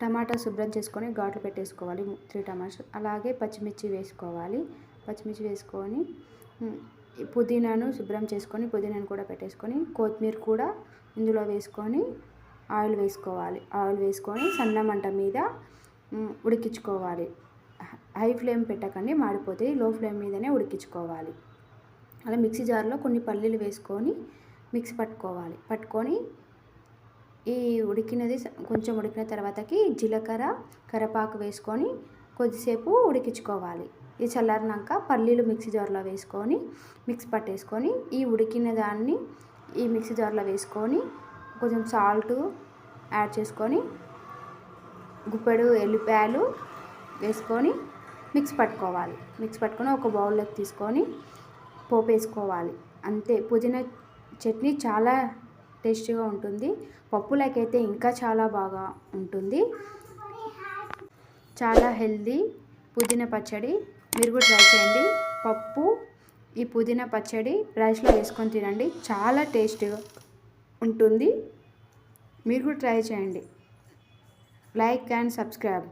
టమాటా శుభ్రం చేసుకొని ఘాట్లు పెట్టేసుకోవాలి. త్రీ టమాటాస్ అలాగే పచ్చిమిర్చి వేసుకోవాలి. పచ్చిమిర్చి వేసుకొని పుదీనాను శుభ్రం చేసుకొని పుదీనాను కూడా పెట్టేసుకొని కొత్తిమీర కూడా ఇందులో వేసుకొని ఆయిల్ వేసుకోవాలి. ఆయిల్ వేసుకొని సన్న మంట మీద ఉడికించుకోవాలి. హై ఫ్లేమ్ పెట్టకండి మాడిపోతాయి లో ఫ్లేమ్ మీదనే ఉడికించుకోవాలి. అలా మిక్సీ జార్లో కొన్ని పల్లీలు వేసుకొని మిక్సీ పట్టుకోవాలి. పట్టుకొని ఈ ఉడికినది కొంచెం ఉడికిన తర్వాతకి జీలకర్ర కరపాకు వేసుకొని కొద్దిసేపు ఉడికించుకోవాలి. ఇది చల్లారినాక పల్లీలు మిక్సీ జార్లో వేసుకొని మిక్స్ పట్టేసుకొని ఈ ఉడికిన దాన్ని ఈ మిక్సీ జార్లో వేసుకొని కొంచెం సాల్ట్ యాడ్ చేసుకొని గుప్పెడు ఎల్లిపాయలు వేసుకొని మిక్స్ పట్టుకోవాలి. మిక్స్ పట్టుకొని ఒక బౌల్లోకి తీసుకొని పోపు వేసుకోవాలి అంతే. పుదీనా చట్నీ చాలా టేస్టీగా ఉంటుంది. పప్పులకైతే ఇంకా చాలా బాగా ఉంటుంది. చాలా హెల్దీ పుదీనా పచ్చడి. మీరు కూడా ట్రై చేయండి. పప్పు ఈ పుదీనా పచ్చడి రైస్లో వేసుకొని తినండి. చాలా టేస్టీగా ఉంటుంది. మీరు కూడా ట్రై చేయండి. Like and subscribe.